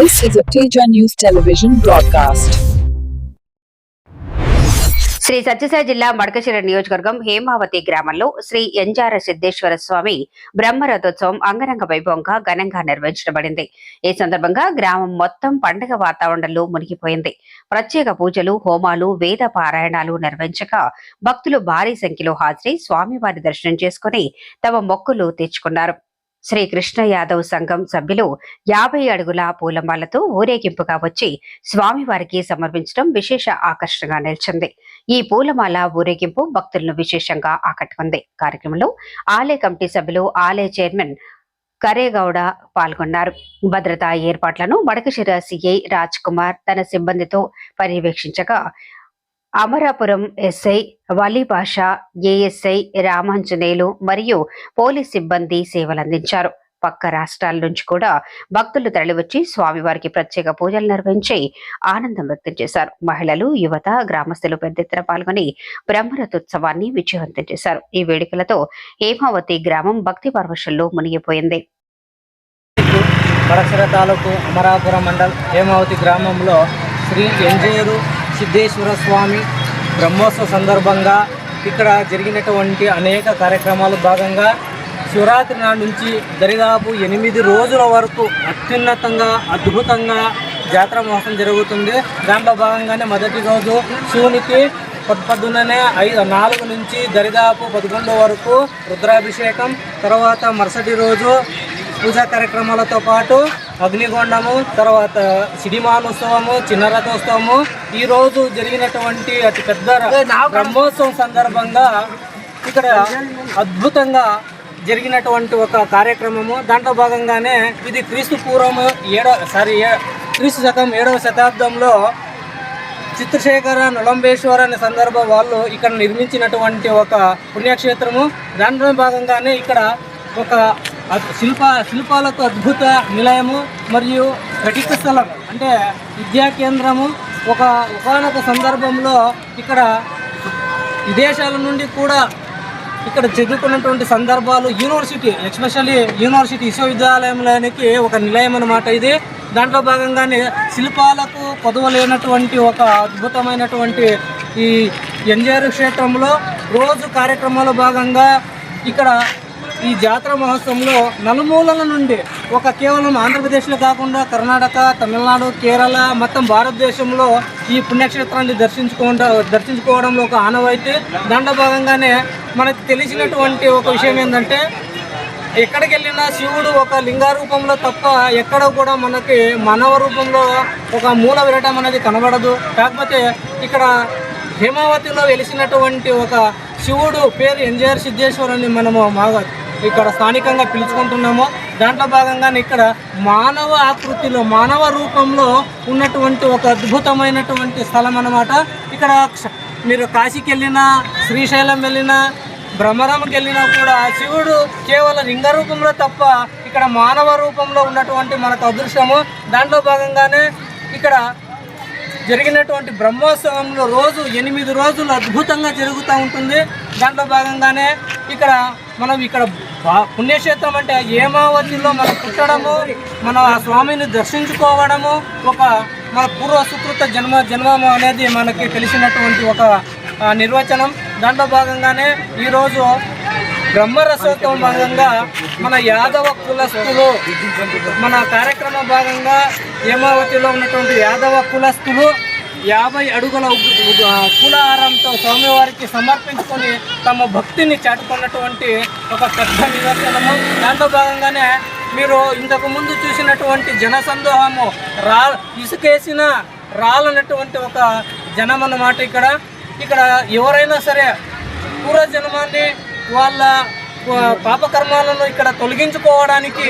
This is a Teja News Television broadcast. Shri Sathya Sai జిల్లా మడకశిర నియోజకవర్గం హేమావతి గ్రామంలో శ్రీ ఎంజార సిద్ధేశ్వర స్వామి బ్రహ్మరథోత్సవం అంగరంగ వైభవంగా ఘనంగా నిర్వహించబడింది. ఈ సందర్భంగా గ్రామం మొత్తం పండుగ వాతావరణంలో మునిగిపోయింది. ప్రత్యేక పూజలు హోమాలు వేద పారాయణాలు నిర్వహించగా భక్తులు భారీ సంఖ్యలో హాజరై స్వామివారి దర్శనం చేసుకుని తమ మొక్కులు తీర్చుకున్నారు. శ్రీ కృష్ణ యాదవ్ సంఘం సభ్యులు యాభై అడుగుల పూలమాలతో ఊరేగింపుగా వచ్చి స్వామివారికి సమర్పించడం విశేష ఆకర్షణగా నిలిచింది. ఈ పూలమాల ఊరేగింపు భక్తులను విశేషంగా ఆకట్టుకుంది. కార్యక్రమంలో ఆలయ కమిటీ సభ్యులు ఆలయ చైర్మన్ కరేగౌడ పాల్గొన్నారు. భద్రతా ఏర్పాట్లను మడకశిర సిఐ రాజ్ కుమార్ తన సిబ్బందితో పర్యవేక్షించగా అమరాపురం ఎస్ఐ వలీభాష ఏఎస్ఐ రామాంజనేయులు మరియు పోలీస్ సిబ్బంది సేవలందించారు. పక్క రాష్ట్రాల నుంచి కూడా భక్తులు తరలివచ్చి స్వామివారికి ప్రత్యేక పూజలు నిర్వహించి ఆనందం వ్యక్తం చేశారు. మహిళలు యువత గ్రామస్తులు పెద్ద ఎత్తున పాల్గొని బ్రహ్మరథోత్సవాన్ని విజయవంతం చేశారు. ఈ వేడుకలతో హేమావతి గ్రామం భక్తి పరవశంలో మునిగిపోయింది. వరసర తాలూకు అమరాపురం మండల్ హేమావతి గ్రామంలో శ్రీ ఎంజేరు సిద్ధేశ్వర స్వామి బ్రహ్మోత్సవ సందర్భంగా ఇక్కడ జరిగినటువంటి అనేక కార్యక్రమాలు భాగంగా శివరాత్రి నాడు నుంచి దరిదాపు ఎనిమిది రోజుల వరకు అత్యున్నతంగా అద్భుతంగా జాతర మహోత్సవం జరుగుతుంది. దాంట్లో భాగంగానే మొదటి రోజు శివునికి పొద్దున్ననే ఐదు నాలుగు నుంచి దరిదాపు పదకొండు వరకు రుద్రాభిషేకం తర్వాత మరుసటి రోజు పూజా కార్యక్రమాలతో పాటు అగ్నిగొండము తర్వాత సిడిమానోత్సవము చిన్న రథోత్సవము ఈ రోజు జరిగినటువంటి అతి పెద్ద బ్రహ్మోత్సవం సందర్భంగా ఇక్కడ అద్భుతంగా జరిగినటువంటి ఒక కార్యక్రమము. దాంట్లో భాగంగానే ఇది క్రీస్తు పూర్వము ఏడో సారీ క్రీస్తు శకం ఏడవ శతాబ్దంలో చిత్రశేఖర నొలంబేశ్వర అనే సందర్భ వాళ్ళు ఇక్కడ నిర్మించినటువంటి ఒక పుణ్యక్షేత్రము. దాంట్లో భాగంగానే ఇక్కడ ఒక శిల్ప శిల్పాలకు అద్భుత నిలయము మరియు ఘటిక స్థలం. అంటే విద్యా కేంద్రము ఒక ఒకనొక సందర్భంలో ఇక్కడ విదేశాల నుండి కూడా ఇక్కడ చదువుకున్నటువంటి సందర్భాలు యూనివర్సిటీ ఎస్పెషల్లీ యూనివర్సిటీ విశ్వవిద్యాలయంలోనికి ఒక నిలయం అన్నమాట ఇది. దాంట్లో భాగంగానే శిల్పాలకు పొదవలేనటువంటి ఒక అద్భుతమైనటువంటి ఈ ఎన్జిఆర్ క్షేత్రంలో రోజు కార్యక్రమాల భాగంగా ఇక్కడ ఈ జాతర మహోత్సవంలో నలుమూలల నుండి ఒక కేవలం ఆంధ్రప్రదేశ్లో కాకుండా కర్ణాటక తమిళనాడు కేరళ మొత్తం భారతదేశంలో ఈ పుణ్యక్షేత్రాన్ని దర్శించుకోవడం దర్శించుకోవడంలో ఒక ఆనవాయితీ. దాంట్లో భాగంగానే మనకు తెలిసినటువంటి ఒక విషయం ఏంటంటే ఎక్కడికి వెళ్ళినా శివుడు ఒక లింగారూపంలో తప్ప ఎక్కడ కూడా మనకి మానవ రూపంలో ఒక మూల విరటం అనేది కనబడదు. కాకపోతే ఇక్కడ హేమావతిలో వెలిసినటువంటి ఒక శివుడు పేరు ఎన్జిఆర్ సిద్ధేశ్వర్ అని మనము మాగా ఇక్కడ స్థానికంగా పిలుచుకుంటున్నాము. దాంట్లో భాగంగానే ఇక్కడ మానవ ఆకృతిలో మానవ రూపంలో ఉన్నటువంటి ఒక అద్భుతమైనటువంటి స్థలం అన్నమాట. ఇక్కడ మీరు కాశీకి వెళ్ళినా శ్రీశైలం వెళ్ళినా భ్రమరంకి వెళ్ళినా కూడా శివుడు కేవలం లింగ రూపంలో తప్ప ఇక్కడ మానవ రూపంలో ఉన్నటువంటి మనకు అదృశ్యము. దాంట్లో భాగంగానే ఇక్కడ జరిగినటువంటి బ్రహ్మోత్సవంలో రోజు ఎనిమిది రోజులు అద్భుతంగా జరుగుతూ ఉంటుంది. దాంట్లో భాగంగానే ఇక్కడ మనం ఇక్కడ పుణ్యక్షేత్రం అంటే ఏమావతిలో మనం పుట్టడము మన ఆ స్వామిని దర్శించుకోవడము ఒక మన పూర్వ సుకృత జన్మ జన్మము అనేది మనకి తెలిసినటువంటి ఒక నిర్వచనం. దాంట్లో భాగంగానే ఈరోజు బ్రహ్మరసోత్సవం భాగంగా మన యాదవ కులస్తులు మన కార్యక్రమ భాగంగా హేమావతిలో ఉన్నటువంటి యాదవ కులస్తులు యాభై అడుగుల కులహారంతో స్వామివారికి సమర్పించుకొని తమ భక్తిని చాటుకున్నటువంటి ఒక పెద్ద నిదర్శనము. దాంట్లో భాగంగానే మీరు ఇంతకు ముందు చూసినటువంటి జనసందోహము రా ఇసుకేసిన రాలనటువంటి ఒక జనం అన్నమాట ఇక్కడ. ఇక్కడ ఎవరైనా సరే పూర్వజన్మాన్ని వాళ్ళ పాపకర్మాలను ఇక్కడ తొలగించుకోవడానికి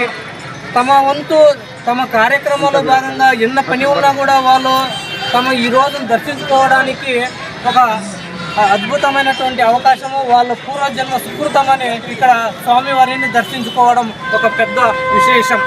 తమ వంతు తమ కార్యక్రమంలో భాగంగా ఎన్న పని ఉన్నా కూడా వాళ్ళు తమ ఈ రోజును దర్శించుకోవడానికి ఒక అద్భుతమైనటువంటి అవకాశము. వాళ్ళ పూర్వజన్మ సుకృతమని ఇక్కడ స్వామివారిని దర్శించుకోవడం ఒక పెద్ద విశేషం.